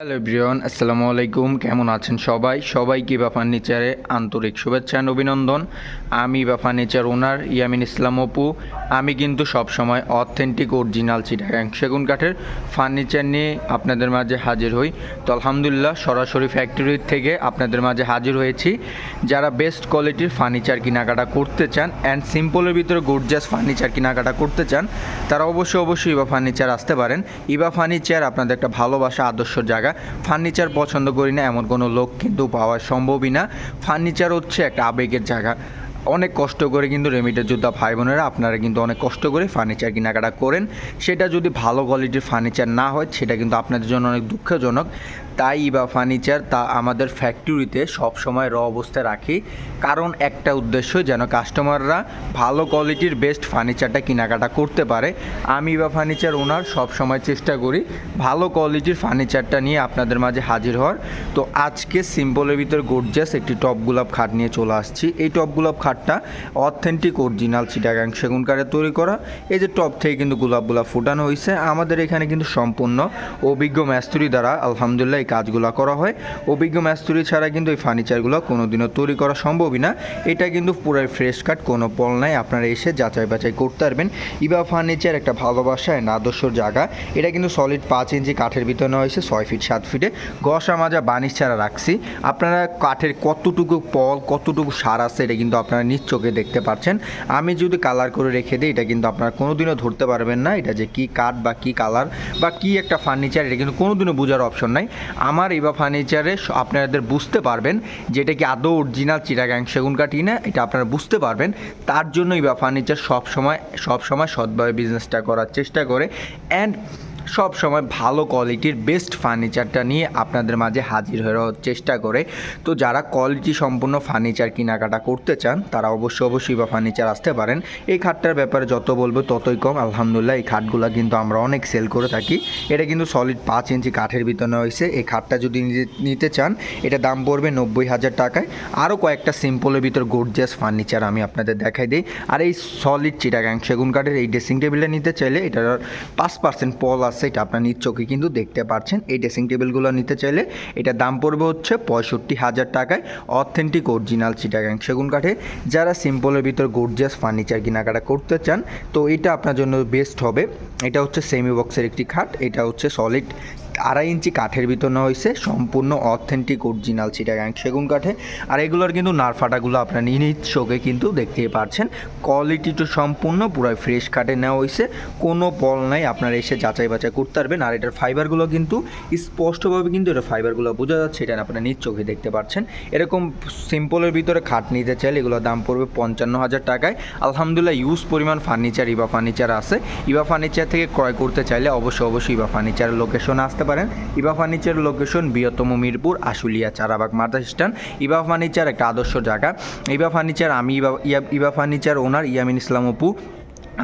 Hello Brian আসসালামু আলাইকুম কেমন আছেন সবাই? সবাইকে বা ফার্নিচারে আন্তরিক শুভেচ্ছা and অভিনন্দন। আমি বা ফার্নিচার ওনার ইয়ামিন ইসলাম অপু। আমি কিন্তু সবসময় অথেন্টিক অরিজিনাল চিটাগাং সেগুন কাঠের ফার্নিচার নিয়ে আপনাদের মাঝে হাজির হই। তো আলহামদুলিল্লাহ, সরাসরি ফ্যাক্টরির থেকে আপনাদের মাঝে হাজির হয়েছি। যারা বেস্ট কোয়ালিটির ফার্নিচার কেনাকাটা করতে চান অ্যান্ড সিম্পলের ভিতরে গর্জাস ফার্নিচার কেনাকাটা করতে চান, তারা অবশ্যই অবশ্যই ইবা ফার্নিচার আসতে পারেন। ইবা ফার্নিচার আপনাদের একটা ভালোবাসা, আদর্শ জায়গা ফার্নিচার পছন্দ করি না, এমন কোনো লোক কিন্তু পাওয়া সম্ভবই না। ফার্নিচার হচ্ছে একটা আবেগের জায়গা। অনেক কষ্ট করে কিন্তু রেমিটের যোদ্ধা ভাই বোনেরা আপনারা কিন্তু অনেক কষ্ট করে ফার্নিচার কেনাকাটা করেন। সেটা যদি ভালো কোয়ালিটির ফার্নিচার না হয়, সেটা কিন্তু আপনাদের জন্য অনেক দুঃখজনক। তাই বা ফার্নিচার তা আমাদের ফ্যাক্টরিতে সবসময় র অবস্থায় রাখি। কারণ একটা উদ্দেশ্য যেন কাস্টমাররা ভালো কোয়ালিটির বেস্ট ফার্নিচারটা কেনাকাটা করতে পারে। আমি বা ফার্নিচার ওনার সবসময় চেষ্টা করি ভালো কোয়ালিটির ফার্নিচারটা নিয়ে আপনাদের মাঝে হাজির হওয়ার। তো আজকে সিম্পলের ভিতর গোর্জাস একটি টপ গোলাপ খাট নিয়ে চলে আসছি। এই টপ গোলাপ খাটটা অথেন্টিক, অরিজিনাল চিটাগাং সেগুন কাঠের তৈরি করা। এই যে টপ থেকে কিন্তু গোলাপগুলা ফুটানো হয়েছে আমাদের এখানে কিন্তু সম্পূর্ণ অভিজ্ঞ ম্যাস্তুরি দ্বারা আলহামদুলিল্লাহ এই কাজগুলো করা হয়। অভিজ্ঞ ম্যাস্তুরি ছাড়া কিন্তু এই ফার্নিচারগুলো কোনোদিনও তৈরি করা সম্ভবই না। এটা কিন্তু পুরাই ফ্রেশ কাট কোনো পল নাই। আপনারা এসে যাচাই বাছাই করতে পারবেন। ইবা ফার্নিচার একটা ভালোবাসা and আদর্শ জায়গা। এটা কিন্তু সলিড পাঁচ ইঞ্চি কাঠের ভিতরে হয়েছে, ছয় ফিট, সাত ফিটে। গসা মাজা বানিশ ছাড়া রাখছি। আপনারা কাঠের কতটুকু পল, কতটুকু সার আছে, এটা কিন্তু আপনারা নিজ চোখে দেখতে পাচ্ছেন আমি যদি কালার করে রেখে দিই, এটা কিন্তু আপনারা কোনোদিনও ধরতে পারবেন না। এটা যে কী কাঠ বা কী কালার বা কী একটা ফার্নিচার এটা কিন্তু কোনোদিনও বোঝার অপশন নাই। আমার ইবা ফার্নিচারে আপনাদের বুঝতে পারবেন যে এটা কি আদৌ অরিজিনাল চিটাগাং সেগুন কাঠি না, এটা আপনারা বুঝতে পারবেন। তার জন্য ইবা ফার্নিচার সবসময় সবসময় সৎভাবে বিজনেসটা করার চেষ্টা করে। অ্যান্ড সব সময় ভালো কোয়ালিটির বেস্ট ফার্নিচারটা নিয়ে আপনাদের মাঝে হাজির হওয়ার চেষ্টা করে। তো যারা কোয়ালিটি সম্পূর্ণ ফার্নিচার কেনাকাটা করতে চান, তারা অবশ্যই অবশ্যই বা ফার্নিচার আসতে পারেন। এই খাটটার ব্যাপারে যত বলব ততই কম। আলহামদুলিল্লাহ, এই খাটগুলো কিন্তু আমরা অনেক সেল করে থাকি। এটা কিন্তু সলিড পাঁচ ইঞ্চি কাঠের ভিতরে হয়েছে। এই খাটটা যদি নিতে- চান, এটা দাম পড়বে নব্বই হাজার টাকায়। আরও কয়েকটা সিম্পলের ভিতর গোর্জিয়াস ফার্নিচার আমি আপনাদের দেখাই দিই। আর এই সলিড চিটাগাং সেগুন কাঠের এই ড্রেসিং টেবিলটা নিতে চাইলে এটার পাঁচ পার্সেন্ট পল আছে। এটা আপনার নিজ চোখে কিন্তু দেখতে পাচ্ছেন এই ড্রেসিং টেবিলগুলো নিতে চাইলে এটা দাম পড়বে হচ্ছে পঁয়ষট্টি হাজার টাকায়। অথেন্টিক অরিজিনাল চিটাগাং সেগুন কাঠে। যারা সিম্পলের ভিতর গোর্জিয়াস ফার্নিচার কেনাকাটা করতে চান, তো এটা আপনার জন্য বেস্ট হবে। এটা হচ্ছে সেমি বক্সের একটি খাট। এটা হচ্ছে সলিড আড়াই ইঞ্চি কাঠের ভিতর নেওয়া হয়েছে, সম্পূর্ণ অথেন্টিক অরিজিনাল চিটাগাং সেগুন কাঠে। আর এগুলোর কিন্তু নারফাটাগুলো আপনার নিজ চোখে কিন্তু দেখতেই পাচ্ছেন কোয়ালিটি তো সম্পূর্ণ পুরো ফ্রেশ কাঠে নেওয়া হয়েছে। কোনো পল নাই, আপনারা এসে যাচাই বাছাই করতে পারবেন। আর এটার ফাইবারগুলো কিন্তু স্পষ্টভাবে কিন্তু এটা ফাইবারগুলো বোঝা যাচ্ছে, এটা আপনারা নিজ চোখে দেখতে পাচ্ছেন এরকম সিম্পলের ভিতরে খাট নিতে চাইলে এগুলোর দাম পড়বে পঞ্চান্ন হাজার টাকায়। আলহামদুলিল্লাহ ইউজ পরিমাণ ফার্নিচার ইবা ফার্নিচার আছে। ইবা ফার্নিচার থেকে ক্রয় করতে চাইলে অবশ্যই অবশ্যই ইবা ফার্নিচারের লোকেশনে আসতে পারেন ইবা ফার্নিচার লোকেশন বৃহত্তম মিরপুর, আশুলিয়া, চারাবাগ মার্দা স্ট্যান্ড ইবা ফার্নিচার একটা আদর্শ জায়গা। ইবা ফার্নিচার আমি ইবা ইবা ফার্নিচার ওনার ইয়ামিন ইসলাম অপু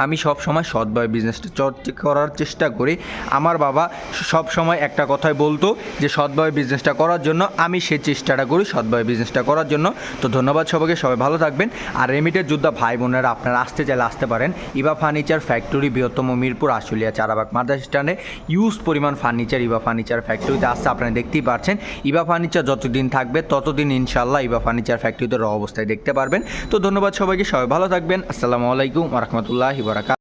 আমি সব সময় সৎভাবে বিজনেসটা চর্চা করার চেষ্টা করি। আমার বাবা সব সময় একটা কথাই বলতো যে সৎভাবে বিজনেসটা করার জন্য আমি সে চেষ্টাটা করি সৎভাবে বিজনেসটা করার জন্য। তো ধন্যবাদ সবাইকে, সবাই ভালো থাকবেন। আর রেমিটের যোদ্ধা ভাই বোনেরা, আপনারা আসতে চাইলে আসতে পারেন। ইবা ফার্নিচার ফ্যাক্টরি বৃহত্তম মিরপুর, আশুলিয়া, চারাবাগ, মাদ্রাস স্ট্যান্ডে ইউজ পরিমাণ ফার্নিচার ইবা ফার্নিচার ফ্যাক্টরিতে আসতে আপনারা দেখতেই পাচ্ছেন ইবা ফার্নিচার যতদিন থাকবে, ততদিন ইনশাল্লাহ ইবা ফার্নিচার ফ্যাক্টরিতে র অবস্থায় দেখতে পারবেন। তো ধন্যবাদ সবাইকে, সবাই ভালো থাকবেন। আসসালামু আলাইকুম রহমতুল্লাহ warahmatullahi wabarakatuh.